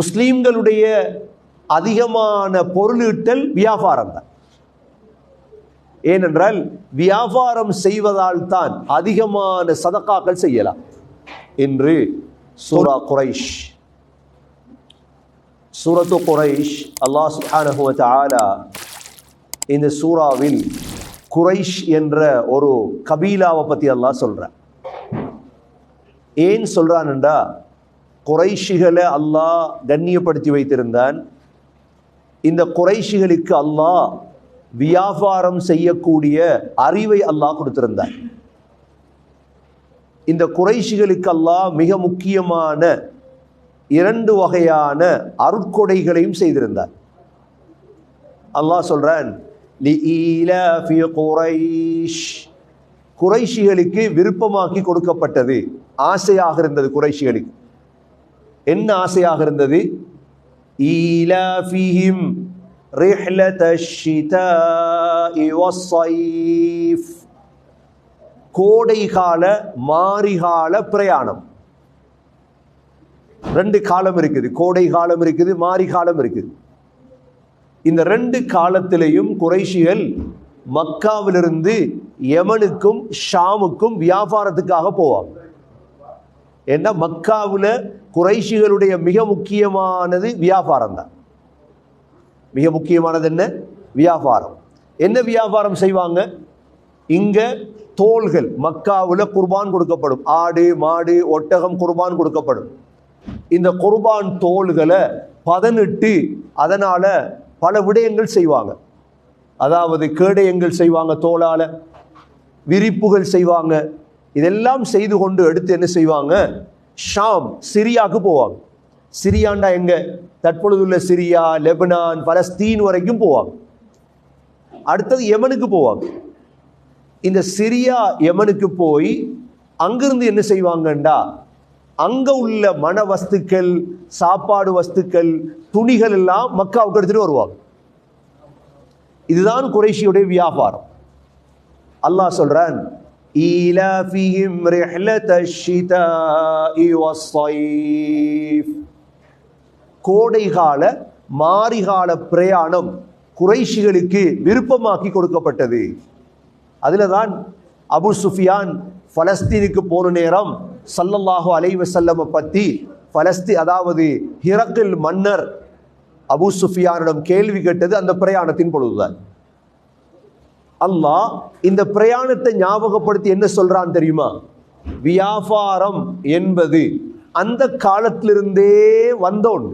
முஸ்லீம்களுடைய அதிகமான பொருளீட்டல் வியாபாரம் தான். ஏனென்றால் வியாபாரம் செய்வதால் தான் அதிகமான சதக்காக்கள் செய்யலாம். என்று சூரா குரைஷ். சூரத்து குரைஷ் அல்லாஹ் அனுபவத்தை ஆலா இந்த சூறாவில் குரைஷ் என்ற ஒரு கபீலாவை பற்றி அல்லாஹ் சொல்கிறான் ஏன் சொல்றான்டா குறைஷிகளை அல்லாஹ் கண்ணியப்படுத்தி வைத்திருந்தான். இந்த குறைஷிகளுக்கு அல்லாஹ் வியாபாரம் செய்யக்கூடிய அறிவை அல்லாஹ் கொடுத்திருந்தான். இந்த குறைஷிகளுக்கு அல்லாஹ் மிக முக்கியமான இரண்டு வகையான அருட்கொடைகளையும் செய்திருந்தார் அல்லாஹ் சொல்றான் குறைஷிகளுக்கு விருப்பமாக்கி கொடுக்கப்பட்டது ஆசையாக இருந்தது குறைஷிகளுக்கு. என்ன ஆசையாக இருந்தது? ஈலாஃபிஹிம் ரிஹ்லத ஷிதாஇ வஸ்ஸைஃப் கோடைகால மாரிகால பிரயாணம். ரெண்டு காலம் இருக்குது. கோடை காலம் இருக்குது மாரி காலம் இருக்குது. இந்த ரெண்டு காலத்திலையும் குறைஷிகள் மக்காவிலிருந்து யமனுக்கும் ஷாமுக்கும் வியாபாரத்துக்காக போவாங்க. ஏன்னா மக்காவில் குறைஷிகளுடைய மிக முக்கியமானது வியாபாரம் தான். மிக முக்கியமானது என்ன? வியாபாரம். என்ன வியாபாரம் செய்வாங்க? இங்கே தோள்கள் மக்காவில் குர்பான் கொடுக்கப்படும். ஆடு மாடு ஒட்டகம் குர்பான் கொடுக்கப்படும். இந்த குர்பான் தோள்களை பதனிட்டு அதனால் பல விடயங்கள் செய்வாங்க. அதாவது கேடயங்கள் செய்வாங்க தோளால் விரிப்புகள் செய்வாங்க. இதெல்லாம் செய்து கொண்டு எடுத்து என்ன செய்வாங்க? ஷாம் சிரியாவுக்கு போவாங்க. சிரியாண்டா எங்க? தற்பொழுதுள்ள சிரியா லெபனான் பலஸ்தீன் வரைக்கும் போவாங்க. அடுத்தது யமனுக்கு போவாங்க. இந்த சிரியா யமனுக்கு போய் அங்கிருந்து என்ன செய்வாங்கண்டா? அங்க உள்ள மன வஸ்துக்கள் சாப்பாடு வஸ்துக்கள் துணிகள் எல்லாம் மக்காவுக்கு எடுத்துட்டு வருவாங்க. இதுதான் குறைஷியுடைய வியாபாரம். அல்லாஹ் சொல்றான் ஈலாஃபிஹிம் ரிஹ்லத ஷிதாஇ வஸ்ஸைஃப் கோடைகால மாரிகால பிரயாணம் குறைஷிகளுக்கு விருப்பமாக்கி கொடுக்கப்பட்டது. அதுல தான் அபு சுஃபியான் பலஸ்தீனுக்கு போன நேரம் சல்லல்லாஹு அலைவ செல்லம பத்தி பலஸ்தி அதாவது ஹிரக்கில் மன்னர் அபு சுஃபியானிடம் கேள்வி கேட்டது அந்த பிரயாணத்தின் பொழுதுதான். அல்லாஹ் இந்த பிரயாணத்தை ஞாபகப்படுத்தி என்ன சொல்றான் தெரியுமா? வியாபாரம் என்பது அந்த காலத்திலிருந்தே வந்தோன்.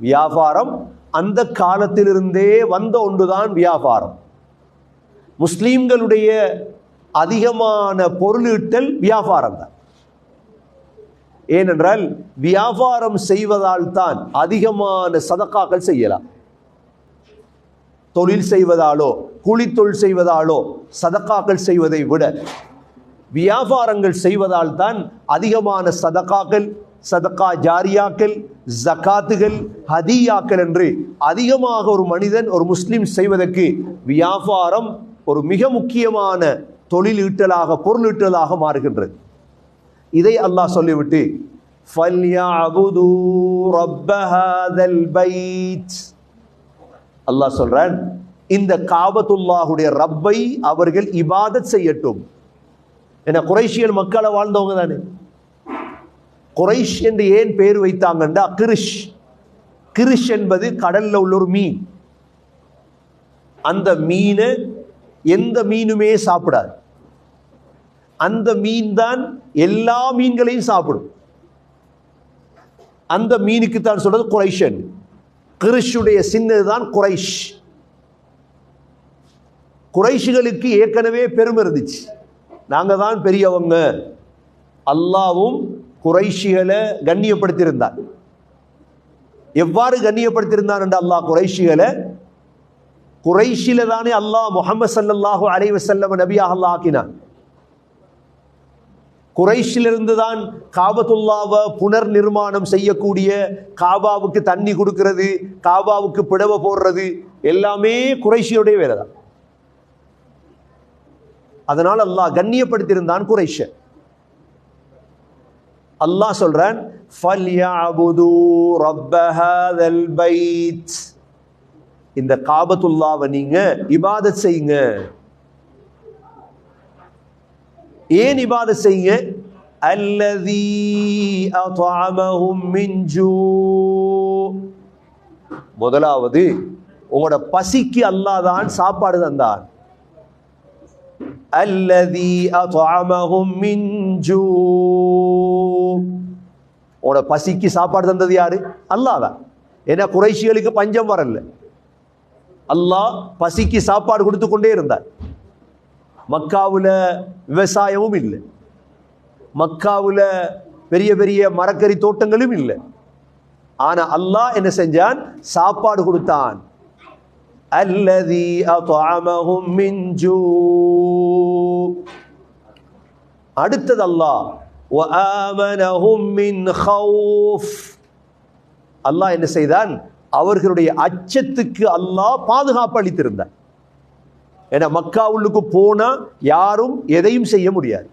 வியாபாரம் அந்த காலத்திலிருந்தே வந்த ஒன்றுதான் வியாபாரம். முஸ்லீம்களுடைய அதிகமான பொருளீட்டல் வியாபாரம் தான். ஏனென்றால் வியாபாரம் செய்வதால் தான் அதிகமான சதக்காக்கள் செய்யலாம். தொழில் செய்வதாலோ கூலித்தொழில் செய்வதாலோ சதக்காக்கள் செய்வதை விட வியாபாரங்கள் செய்வதால் தான் அதிகமான சதக்காக்கள் சதக்கா ஜாரியாக்கள் ஜக்காத்துகள் ஹதியாக்கள் என்று அதிகமாக ஒரு மனிதன் ஒரு முஸ்லிம் செய்வதற்கு வியாபாரம் ஒரு மிக முக்கியமான தொழில் ஈட்டலாக பொருள் ஈட்டலாக மாறுகின்றது இதை அல்லாஹ் சொல்லிவிட்டு فَلْيَعْبُدُوا رَبَّ هَذَا الْبَيْتِ அல்லாஹ் சொல்றான் இந்த காபத்துல்லாஹுடைய ரப்பை அவர்கள் இபாதத் செய்யட்டும். ஏன்னா குறைஷியல் மக்களை வாழ்ந்தவங்க தானே. குறைஷ் என்று ஏன் பேர் வைத்தாங்கண்டா? கிரிஷ். கிரிஷ் என்பது கடல்ல உள்ள ஒரு மீன். அந்த மீனை எந்த மீனுமே சாப்பிடாது. அந்த மீன் தான் எல்லா மீன்களையும் சாப்பிடும். அந்த மீனுக்கு தான் சொல்றது குறைஷன். கிறிஷுடைய சின்னது தான் குறைஷ். குறைஷுகளுக்கு ஏற்கனவே பெருமை இருந்துச்சு. நாங்க தான் பெரியவங்க. அல்லாவும் குறைஷிகளை கண்ணியப்படுத்தியிருந்தார். எவ்வாறு கண்ணியப்படுத்தியிருந்தார் என்று அல்லாஹ் குறைஷிகளை? குறைஷில தானே அல்லாஹ் முகமது சல்லாஹூ அலைவசல்லம் நபியாக அல்லாஹ் ஆக்கினான். குறைஷிலிருந்து தான் காபத்துல்லாவை புனர் நிர்மாணம் செய்யக்கூடிய காபாவுக்கு தண்ணி கொடுக்கறது காபாவுக்கு பிடவை போடுறது எல்லாமே குறைஷியுடைய வேலை தான் அதனால் அல்லாஹ் கண்ணியப்படுத்தியிருந்தான் குறைஷ. அல்லாஹ் சொல்றான் இந்த காபத்துல்லாவை நீங்க இபாதத் செய்யுங்க. ஏன் இபாத செய்ய? அல்லதி அத்அமஹும் முதலாவது உங்களோட பசிக்கு அல்லாஹ் தான் சாப்பாடு தந்தான் அல்லதி அத்அமஹும் மின் ஜூ. உங்களோட பசிக்கு சாப்பாடு தந்தது யாரு? அல்லாதான் ஏன்னா குறைஷிகளுக்கு பஞ்சம் வரல. அல்லாஹ் பசிக்கு சாப்பாடு கொடுத்து கொண்டே இருந்தார். மக்காவில் விவசாயமும் இல்லை. மக்காவில் பெரிய பெரிய மரக்கறி தோட்டங்களும் இல்லை. ஆனால் அல்லாஹ் என்ன செஞ்சான்? சாப்பாடு கொடுத்தான். அல்லதி அத்அமஹும் மின் ஜூ. அடுத்தது அல்லாஹ் வஆமனஹும் மின் ஹவுஃப் அல்லாஹ் என்ன செய்தான்? அவர்களுடைய அச்சத்துக்கு அல்லாஹ் பாதுகாப்பு அளித்திருந்தான். ஏன்னா மக்கா உள்ளுக்கு போனால் யாரும் எதையும் செய்ய முடியாது.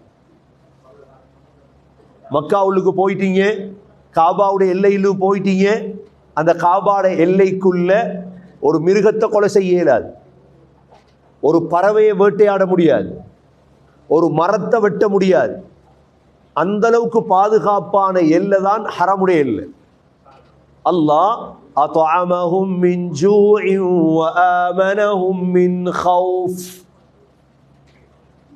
மக்கா உள்ளுக்கு போயிட்டீங்க காபாவுடைய எல்லையிலு போயிட்டீங்க அந்த காபாட எல்லைக்குள்ள ஒரு மிருகத்தை கொலை செய்ய இயலாது. ஒரு பறவையை வேட்டையாட முடியாது. ஒரு மரத்தை வெட்ட முடியாது. அந்த அளவுக்கு பாதுகாப்பான எல்லை தான் ஹரமுடைய எல்லை. அல்லாஹ் أطعمهم من جوع وآمنهم من خوف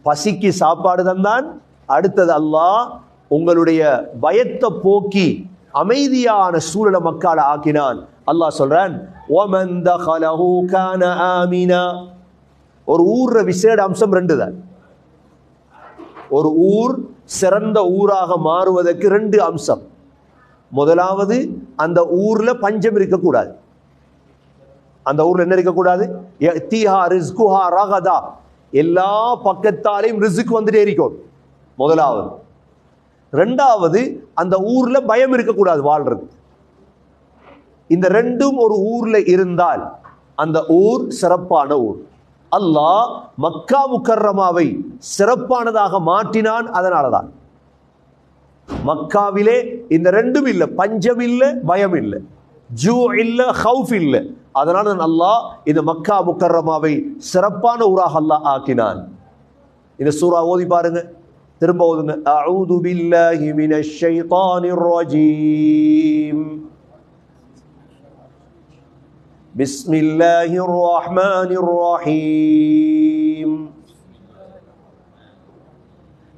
பசிக்கு சாப்பாடு தந்தான் அடுத்தது அல்லாஹ் உங்களுடைய பயத்தை போக்கி அமைதியான சூழல மக்கால ஆக்கினான் அல்லாஹ் சொல்றான் وَمَنْ دَخَلَهُ كَانَ آمِنًا ஒரு ஊர்ற விசேட அம்சம் ரெண்டு தான் ஒரு ஊர் சிறந்த ஊராக மாறுவதற்கு ரெண்டு அம்சம் முதலாவது அந்த ஊர்ல பஞ்சம் இருக்கக்கூடாது. அந்த ஊர்ல என்ன இருக்கக்கூடாது? தீஹா ரிஸ்குஹா ரகதா. எல்லா பக்கத்தாலையும் ரிசுக்கு வந்துட்டே இருக்கும். முதலாவது. ரெண்டாவது அந்த ஊர்ல பயம் இருக்கக்கூடாது வாழ்றது. இந்த ரெண்டும் ஒரு ஊர்ல இருந்தால் அந்த ஊர் சிறப்பான ஊர். அல்லாஹ் மக்கா முக்கர்ரமாவை சிறப்பானதாக மாற்றினான் அதனாலதான். மக்காவிலே இந்த ரெண்டும் இல்லை பஞ்சம் இல்லை பயம் இல்லை. ஜூ இல்லை ஹவுஃப் இல்லை. அதனால நல்லா இந்த மக்கா முக்கரமாவை சிறப்பான ஊராக அல்லாஹ் ஆக்கினான். இந்த சூறா ஓதி பாருங்க. திரும்ப ஓதுங்க. அவுது பில்லாஹி மினஷ் ஷைத்தானிர் ரஜீம். பிஸ்மில்லாஹிர் ரஹ்மானிர் ரஹீம்.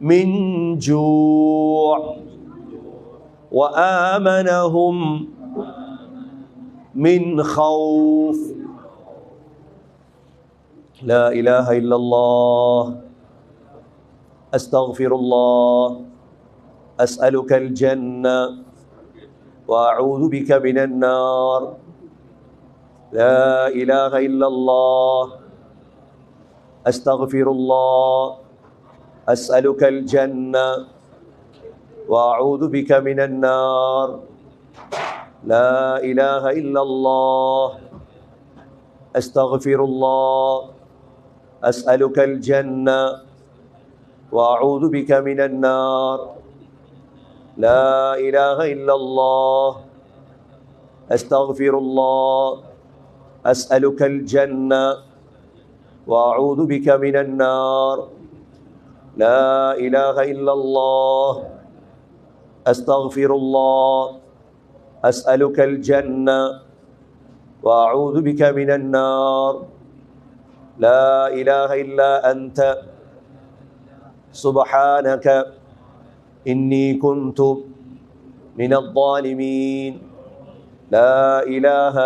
من جوع وآمنهم من خوف. لا إله إلا الله. أستغفر الله. أسألك الجنة. وأعوذ بك من النار. لا إله إلا الله. أستغفر الله. أسألك الجنة وأعوذ بك من النار. لا إله إلا الله. أستغفر الله. أسألك الجنة وأعوذ بك من النار. لا إله إلا الله. أستغفر الله. أسألك الجنة وأعوذ بك من النار. لا إله إلا الله. أستغفر الله. أسألك الجنة. وأعوذ بك من النار. لا إله إلا أنت. سبحانك إني كنت من الظالمين. لا إله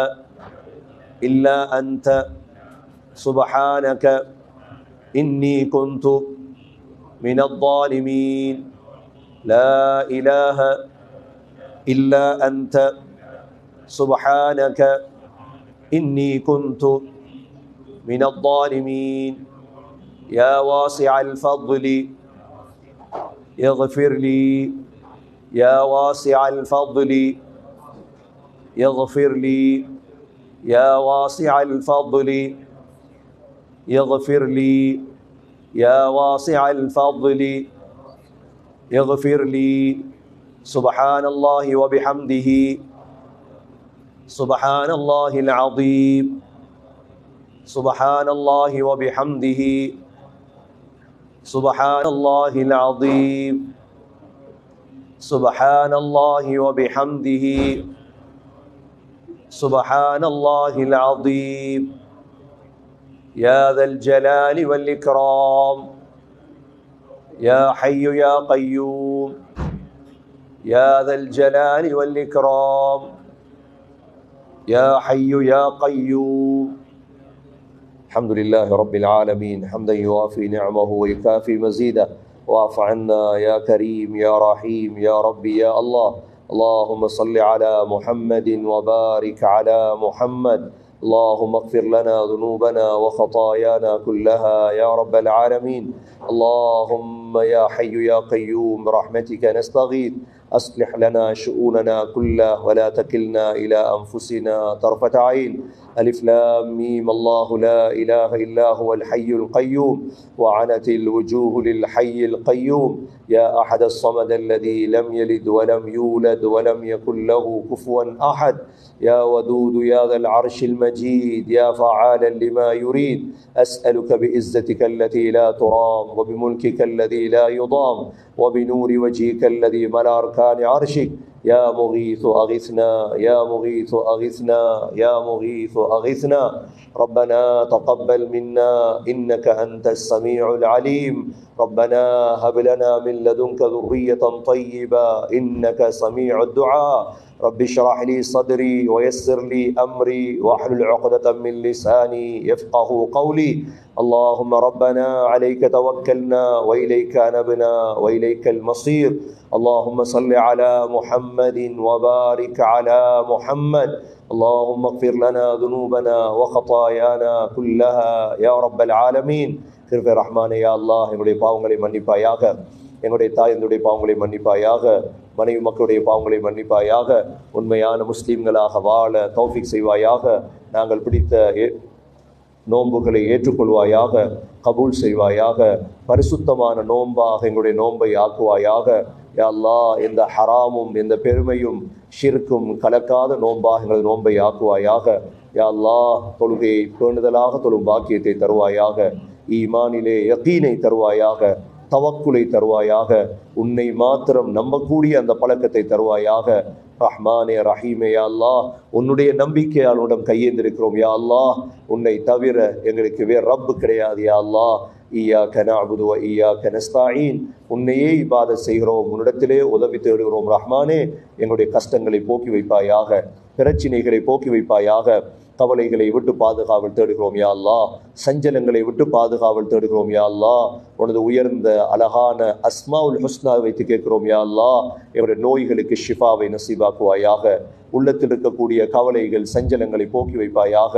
إلا أنت. سبحانك إني كنت من الظالمين. لا إله إلا أنت. سبحانك إني كنت من الظالمين. يا واسع الفضل اغفر لي. يا واسع الفضل اغفر لي. يا واسع الفضل اغفر لي. يا واسع الفضل اغفر لي. سبحان الله وبحمده. سبحان الله العظيم. سبحان الله وبحمده. سبحان الله العظيم. سبحان الله وبحمده. سبحان الله العظيم. يا ذا الجلال والإكرام. يا حي يا قيوم. يا ذا الجلال والإكرام. يا حي يا قيوم. الحمد لله رب العالمين. حمدا يوافي نعمه ويكافي مزيده. واعف عنا يا كريم يا رحيم يا ربي يا الله. اللهم صل على محمد وبارك على محمد. اللهم اغفر لنا ذنوبنا وخطايانا كلها يا رب العالمين. اللهم يا حي يا قيوم برحمتك نستغيث. أصلح لنا شؤوننا كلها ولا تكلنا إلى أنفسنا طرفة عين. ألف لام ميم. الله لا إله إلا هو الحي القيوم. وعنت الوجوه للحي القيوم. يا أحد الصمد الذي لم يلد ولم يولد ولم يكن له كفوا أحد. يا ودود يا ذا العرش المجيد. يا فعالا لما يريد. أسألك بعزتك التي لا ترام. وبملكك الذي لا يضام. وبنور وجهك الذي ملا أركان عرشك. يا مغيث أغثنا يا مغيث أغثنا يا مغيث أغثنا. ربنا تقبل منا إنك أنت السميع العليم. ربنا هب لنا من لدنك ذرية طيبة إنك سميع الدعاء. رب اشرح لي صدري ويسر لي امري واحلل عقدة من لساني يفقه قولي. اللهم ربنا عليك توكلنا واليك انبنا واليك المصير. اللهم صل على محمد وبارك على محمد. اللهم اغفر لنا ذنوبنا وخطايانا كلها يا رب العالمين. في الرحمن يا الله نريد باوغلي منيبا يا غير. எங்களுடைய தாயந்துடைய பாவங்களை மன்னிப்பாயாக மனைவி மக்களுடைய பாவங்களை மன்னிப்பாயாக உண்மையான முஸ்லீம்களாக வாழ தௌஃபிக் செய்வாயாக நாங்கள் பிடித்த ஏ- நோன்புகளை ஏற்றுக்கொள்வாயாக கபூல் செய்வாயாக பரிசுத்தமான நோன்பாக எங்களுடைய நோன்பை ஆக்குவாயாக. யா எந்த ஹராமும் எந்த பெருமையும் ஷிர்க்கும் கலக்காத நோன்பாக எங்களது நோன்பை ஆக்குவாயாக. யா தொழுகையை பேணுதலாக தொழும் பாக்கியத்தை தருவாயாக. ஈமானிலே யக்கீனை தருவாயாக. தவக்குலை தருவாயாக உன்னை மாத்திரம் நம்பக்கூடிய அந்த பழக்கத்தை தருவாயாக ரஹ்மானே ரஹீமே யா அல்லாஹ் உன்னுடைய நம்பிக்கையால் உன்னிடம் கையேந்திருக்கிறோம் யா அல்லாஹ். உன்னை தவிர எங்களுக்கு வேறு ரப்பு கிடையாது யா அல்லாஹ். ஈயா நஅபுது வ ஈயாக்க உன்னையே இபாத செய்கிறோம் உன்னிடத்திலே உதவி தேடுகிறோம் ரஹ்மானே. எங்களுடைய கஷ்டங்களை போக்கி வைப்பாயாக பிரச்சினைகளை போக்கி வைப்பாயாக. கவலைகளை விட்டு பாதுகாவல் தேடுகிறோம் யா அல்லா சஞ்சலங்களை விட்டு பாதுகாவல் தேடுகிறோம் யா அல்லா உனது உயர்ந்த அழகான அஸ்மா உல் ஹுஸ்னா வைத்து கேட்கிறோம் யா அல்லா எங்களுடைய நோய்களுக்கு ஷிஃபாவை நசீபாக்குவாயாக. உள்ளத்தில் இருக்கக்கூடிய கவலைகள் சஞ்சலங்களை போக்கி வைப்பாயாக.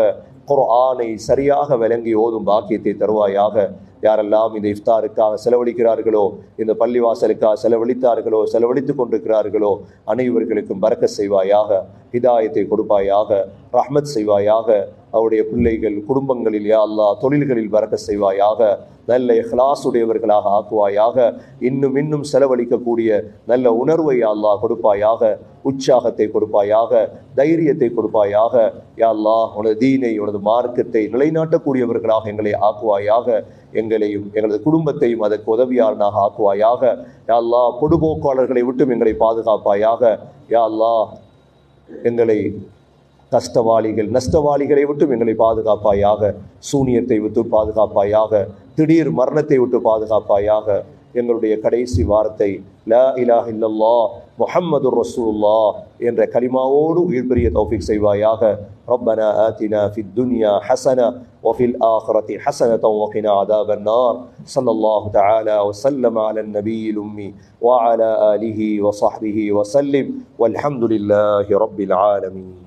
குர்ஆனை சரியாக விளங்கி ஓதும் பாக்கியத்தை தருவாயாக. யாரெல்லாம் இந்த இஃப்தாருக்காக செலவழிக்கிறார்களோ இந்த பள்ளிவாசலுக்காக செலவழித்தார்களோ செலவழித்துக் கொண்டிருக்கிறார்களோ அனைவர்களுக்கும் பறக்க செய்வாயாக ஹிதாயத்தை கொடுப்பாயாக ரஹ்மத் செய்வாயாக அவருடைய பிள்ளைகள் குடும்பங்களில் யா அல்லா தொழில்களில் வரக்க செய்வாயாக நல்ல இஹ்லாஸ் உடையவர்களாக ஆக்குவாயாக இன்னும் இன்னும் செலவழிக்கக்கூடிய நல்ல உணர்வை யா கொடுப்பாயாக உற்சாகத்தை கொடுப்பாயாக தைரியத்தை கொடுப்பாயாக. யா அல்லா உனது தீனை உனது மார்க்கத்தை நிலைநாட்டக்கூடியவர்களாக எங்களை ஆக்குவாயாக எங்களையும் எங்களது குடும்பத்தையும் அதற்கு உதவியாளனாக ஆக்குவாயாக. யா அல்லா பொடுபோக்காளர்களை விட்டும் எங்களை பாதுகாப்பாயாக. யா அல்லா எங்களை கஷ்டவாளிகள் நஷ்டவாளிகளை விட்டும் எங்களை பாதுகாப்பாயாக சூனியத்தை விட்டு பாதுகாப்பாயாக திடீர் மரணத்தை விட்டு பாதுகாப்பாயாக எங்களுடைய கடைசி வார்த்தை லா இலாஹ இல்லல்லாஹ் முஹம்மது ரசூலுல்லா என்ற கலிமாவோடு உயிர் பெரிய தௌஃபிக் செய்வாயாக ربنا آتنا في الدنيا حسنة وفي الآخرة حسنة وقنا عذاب النار صلى الله تعالى وسلم على النبي الأمي وعلى آله وصحبه وسلم والحمد لله رب العالمين